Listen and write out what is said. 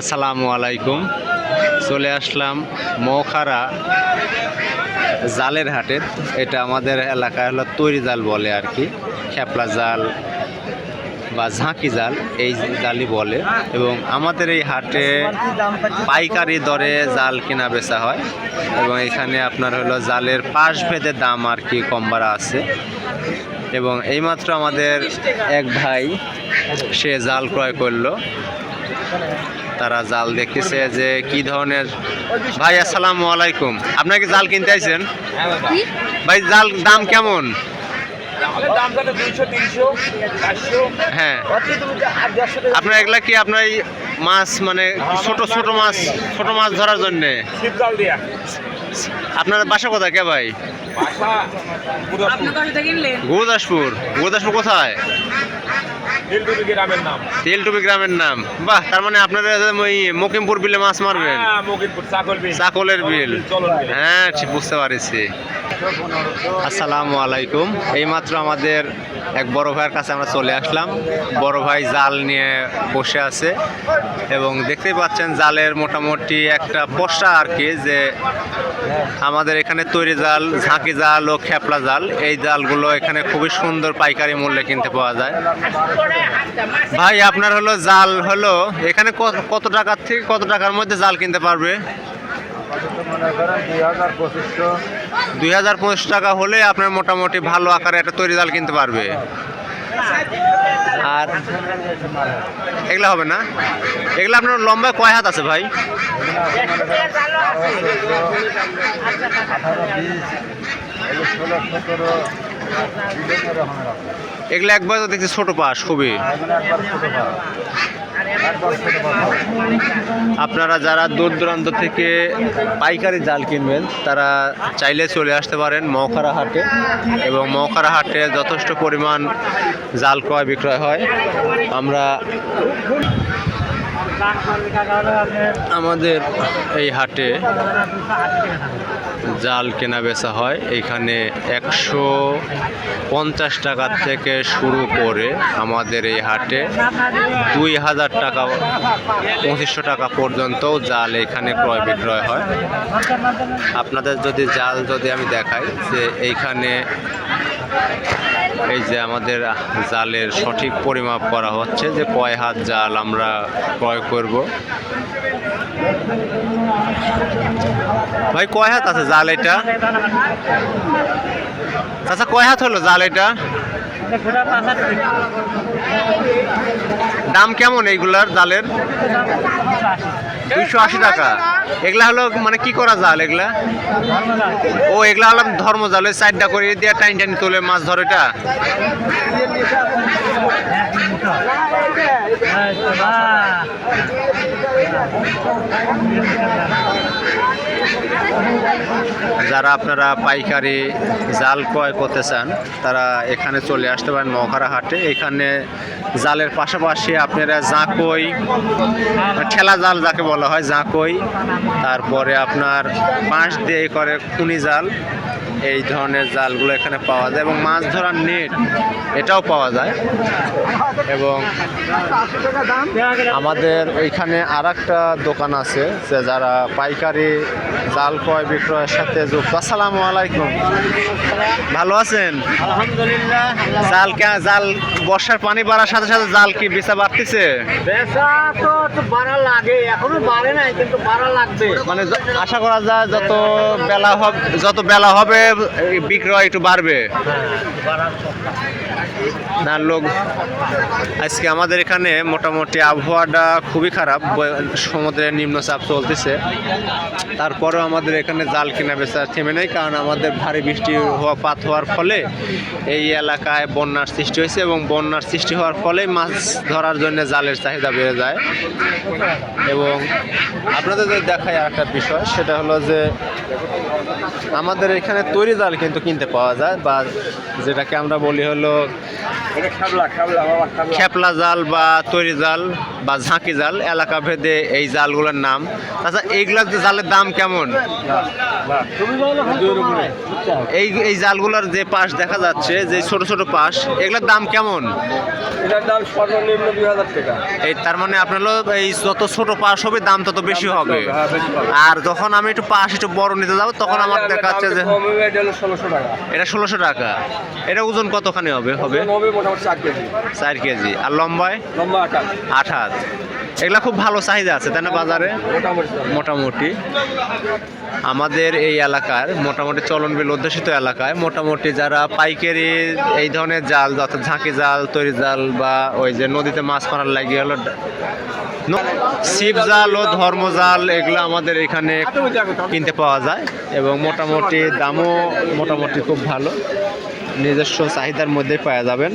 আসসালামু আলাইকুম। চলে আসলাম মৌখারা জালের হাটের এটা আমাদের এলাকায় হলো তৈরি জাল বলে আর কি। খেপলা জাল বা ঝাঁকি জাল, এই জালই বলে। এবং আমাদের এই হাটে পাইকারি দরে জাল কেনা বেচা হয়। এবং এখানে আপনার হলো জালের পাশ ভেদে দাম আর কি কম বাড়া আছে। এবং এইমাত্র আমাদের এক ভাই সে জাল ক্রয় করল। তারা জাল দেখতেছে যে কি ধরনের ভাই আসসালামু আলাইকুম। আপনাকে জাল কিনতে আইছেন? ভাই জাল দাম কেমন? হ্যাঁ। আপনার এগুলা কি আপনার এই মাছ মানে ছোট ছোট মাছ ছোট মাছ ধরার জন্যে? আপনার বাসা কোথায় কে ভাই? গুরুদাসপুর গুরুদাসপুর কোথায়? তেলটুপি গ্রামের নাম। বাহ তার মানে আপনারা ওই মকিমপুর বিলে মাছ মারবেন? হ্যাঁ চাকলের বিল। হ্যাঁ ঠিক বুঝতে পারছি। আসসালামু আলাইকুম। এইমাত্র আমাদের এক বড় ভাইয়ের কাছে আমরা চলে আসলাম। বড় ভাই জাল নিয়ে বসে আছে এবং দেখতেই পাচ্ছেন জালের মোটামুটি একটা পশা আর কি যে আমাদের এখানে তৈরি জাল ঝাঁকি জাল ও খেপলা জাল। এই জালগুলো এখানে খুবই সুন্দর পাইকারি মূল্যে কিনতে পাওয়া যায়। ভাই, আপনার হলো জাল হলো। এখানে কত- টাকার থেকে কত টাকার মধ্যে জাল কিনতে পারবে? দুই হাজার পঁচিশ টাকা হলে আপনার মোটামুটি ভালো আকারে একটা তৈরি জাল কিনতে পারবে। আর এগুলা হবে না? এগুলো আপনার লম্বা কয় হাত আছে ভাই? এগুলা একবার তো দেখছি ছোট পাশ, খুবই। আপনারা যারা দূর দূরান্ত থেকে পাইকারি জাল কিনবেন, তারা চাইলে চলে আসতে পারেন মৌখারা হাটে। এবং মৌখারা হাটে যথেষ্ট পরিমাণ জাল ক্রয় বিক্রয় হয়। আমরা আমাদের এই হাটে জাল কেনা বেচা হয়। এইখানে একশো পঞ্চাশ টাকা থেকে শুরু করে আমাদের এই হাটে দুই হাজার টাকা, পঁচিশশো টাকা পর্যন্ত জাল এখানে ক্রয় বিক্রয় হয়। আপনাদের যদি জাল যদি আমি দেখাই যে এইখানে এই যে আমাদের জালের সঠিক পরিমাপ করা হচ্ছে যে কয় হাত জাল আমরা ক্রয় করব। ভাই, কয় হাত আছে জাল এটা? আচ্ছা কয় হাত হলো জাল এটা? দাম কেমন এইগুলার জালের? দুইশো আশি টাকা। এগুলা হলো মানে কি করা জাল এগুলা? ও, এগুলা হলো ধর্ম জাল, ওই সাইডটা করে দিয়ে টাইন টাইন তোলে মাছ ধরে এটা? যারা আপনারা পাইকারি জাল ক্রয় করতে চান, তারা এখানে চলে আসতে পারেন মহারা হাটে। এখানে জালের পাশাপাশি আপনারা জাঁকই, ঠেলা জাল যাকে বলা হয়, জাঁকই, তারপরে আপনার বাঁশ দিয়ে করে খুনি জাল, এই ধরনের জালগুলো এখানে পাওয়া যায় এবং মাছ ধরার নেট এটাও পাওয়া যায়। এবং আমাদের এইখানে আর দোকান আছে যে যারা পাইকারি জাল ক্রয় বিক্রয়ের সাথে যুক্ত। আসসালামু আলাইকুম। ভালো আছেন? আলহামদুলিল্লাহ। জাল কে- জাল বর্ষার পানি বাড়ার সাথে সাথে জাল কি বেচা বাড়তেছে? বেচা তো বাড়া লাগে এখনও বাড়ে নাই কিন্তু বাড়া লাগবে। মানে আশা করা যায় যত বেলা হবে যত বেলা হবে বিক্রয় একটু বাড়বে। না, লোক, আজকে আমাদের এখানে মোটামুটি আবহাওয়াটা খুবই খারাপ সমুদ্রের নিম্নচাপ চলতেছে। তারপরেও আমাদের এখানে জাল কেনা বেচা থেমে নেই, কারণ আমাদের ভারী বৃষ্টি হওয়া পাত হওয়ার ফলে এই এলাকায় বন্যার সৃষ্টি হয়েছে এবং বন্যার সৃষ্টি হওয়ার ফলে মাছ ধরার জন্য জালের চাহিদা বেড়ে যায়। এবং আপনাদের যদি দেখায় একটা বিষয়, সেটা হলো যে আমাদের এখানে তৈরি জাল কিন্তু কিনতে পাওয়া যায়, বা যেটাকে আমরা বলি হলো খেপলা জাল বা তৈরি জাল বা ঝাঁকি জাল এলাকা ভেদে এই জালগুলোর নাম। আচ্ছা এইগুলার যে জালের দাম কেমন? এই এই জালগুলোর যে পাশ দেখা যাচ্ছে যে ছোট ছোট পাশ এগুলোর দাম কেমন? এটার দাম সর্বনিম্ন দুই হাজার টাকা। এই তার মানে আপনার এই যত ছোট পাশ হবে দাম তত বেশি হবে। হ্যাঁ বেশি হবে। আর যখন আমি একটু পাশ একটু বড় নিতে যাব তখন আমার দেখাচ্ছে যে এটা ষোলোশো টাকা। এটা ষোলোশো টাকা। এটা ওজন কতখানি হবে? হবে। মোটামুটি চার কেজি। চার কেজি। আর লম্বায়? লম্বা আট হাত এগুলা খুব ভালো চাহিদা আছে তাই না বাজারে? মোটামুটি। আমাদের এই এলাকার মোটামুটি চলনবিল অধ্যুষিত এলাকায় মোটামুটি যারা পাইকারি এই ধরনের জাল অর্থাৎ ঝাঁকি জাল তৈরি জাল বা ওই যে নদীতে মাছ মারার লাগিয়ে হলো ন- ছিপ জাল ও ধর্ম জাল এগুলো আমাদের এখানে কিনতে পাওয়া যায় এবং মোটামুটি দামও মোটামুটি খুব ভালো। নিজস্ব চাহিদার মধ্যে পাওয়া যাবেন।